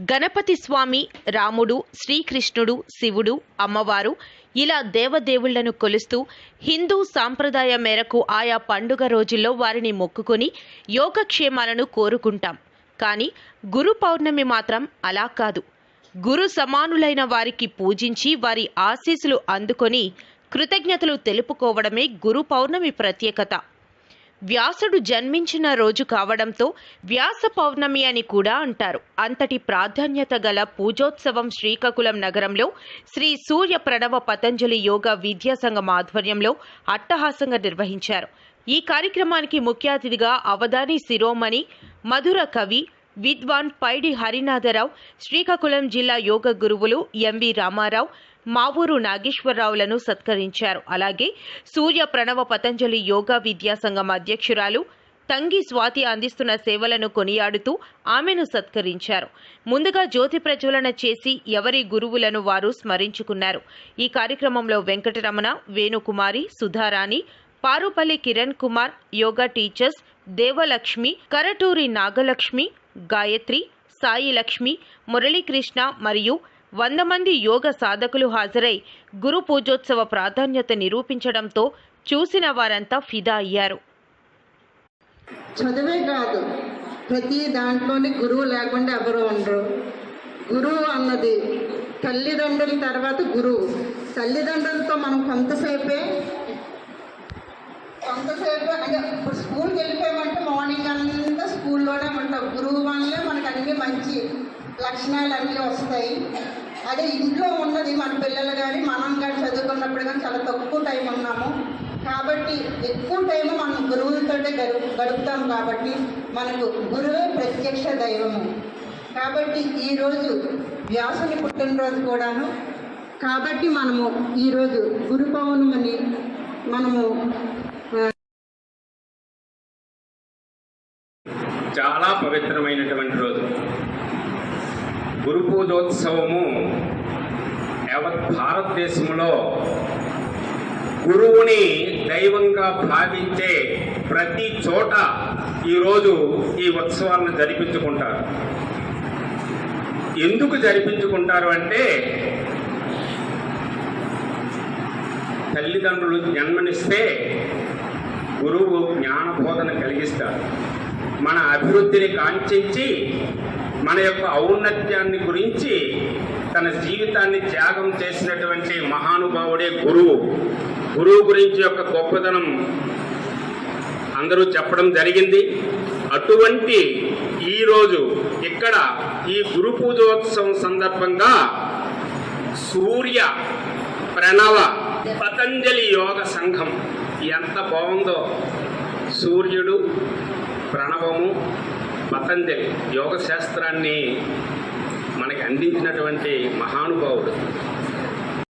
గణపతి స్వామి రాముడు శ్రీకృష్ణుడు శివుడు అమ్మవారు ఇలా దేవదేవుళ్ళను కొలుస్తూ హిందూ సాంప్రదాయ మేరకు ఆయా పండుగ రోజుల్లో వారిని మొక్కుకొని యోగక్షేమాలను కోరుకుంటాం. కానీ గురు పౌర్ణమి మాత్రం అలా కాదు. గురు సమానులైన వారికి పూజించి వారి ఆశీస్సులు అందుకొని కృతజ్ఞతలు తెలుపుకోవడమే గురు పౌర్ణమి ప్రత్యేకత. వ్యాసుడు జన్మించిన రోజు కావడంతో వ్యాస పౌర్ణమి అని కూడా అంటారు. అంతటి ప్రాధాన్యత గల పూజోత్సవం శ్రీకాకుళం నగరంలో శ్రీ సూర్య ప్రణవ పతంజలి యోగా విద్యా సంఘం ఆధ్వర్యంలో అట్టహాసంగా నిర్వహించారు. ఈ కార్యక్రమానికి ముఖ్య అతిథిగా అవధాని శిరోమణి మధుర కవి విద్వాన్ పైడి హరినాథరావు శ్రీకాకుళం జిల్లా యోగ గురువులు ఎంవి రామారావు మావూరు నాగేశ్వరరావులను సత్కరించారు. అలాగే సూర్య ప్రణవ పతంజలి యోగా విద్యా సంఘం అధ్యక్షురాలు తంగి స్వాతి అందిస్తున్న సేవలను కొనియాడుతూ ఆమెను సత్కరించారు. ముందుగా జ్యోతి ప్రజ్వలన చేసి ఎవరి గురువులను వారు స్మరించుకున్నారు. ఈ కార్యక్రమంలో వెంకటరమణ వేణుకుమారి సుధారాణి పారుపల్లి కిరణ్ కుమార్ యోగా టీచర్స్ దేవలక్ష్మి కరటూరి నాగలక్ష్మి గాయత్రి సాయిలక్ష్మి మురళీకృష్ణ మరియు వంద మంది యోగ సాధకులు హాజరై గురు పూజోత్సవ ప్రాధాన్యత నిరూపించడంతో చూసిన వారంతా ఫిదా అయ్యారు. చదివే కాదు. ప్రతి దాంట్లోని గురువు లేకుండా ఎవరు ఉండరు. గురువు అన్నది తల్లిదండ్రుల తర్వాత గురువు. తల్లిదండ్రులతో మనం కొంతసేపే కొంతసేపు అంటే ఇప్పుడు స్కూల్కి వెళ్ళిపోయామంటే మార్నింగ్ అంతా స్కూల్లోనే ఉంటాం. గురువు వల్లే మనకు అన్ని మంచి లక్షణాలు అన్నీ వస్తాయి. అదే ఇంట్లో ఉన్నది మన పిల్లలు కానీ మనం కానీ చదువుకున్నప్పుడు కానీ చాలా తక్కువ టైం ఉన్నాము. కాబట్టి ఎక్కువ టైం మనం గురువులతోటే గడు గడుపుతాం కాబట్టి మనకు గురువే ప్రత్యక్ష దైవము. కాబట్టి ఈరోజు వ్యాసుని పుట్టినరోజు కూడాను. కాబట్టి మనము ఈరోజు గురు పౌర్ణమని మనము చాలా పవిత్రమైనటువంటి రోజు. గురు పూజోత్సవము యావత్ భారతదేశంలో గురువుని దైవంగా భావించే ప్రతి చోట ఈరోజు ఈ ఉత్సవాలను జరిపించుకుంటారు. ఎందుకు జరిపించుకుంటారు అంటే తల్లిదండ్రులు జన్మనిస్తే గురువు జ్ఞానబోధన కలిగిస్తారు. మన అభివృద్ధిని కాంక్షించి మన యొక్క ఔన్నత్యాన్ని గురించి తన జీవితాన్ని త్యాగం చేసినటువంటి మహానుభావుడే గురువు. గురువు గురించి యొక్క గొప్పతనం అందరూ చెప్పడం జరిగింది. అటువంటి ఈరోజు ఇక్కడ ఈ గురు పూజోత్సవం సందర్భంగా సూర్య ప్రణవ పతంజలి యోగ సంఘం ఎంత బాగుందో. సూర్యుడు ప్రణవము పతంజలి యోగ శాస్త్రాన్ని మనకి అందించినటువంటి మహానుభావుడు.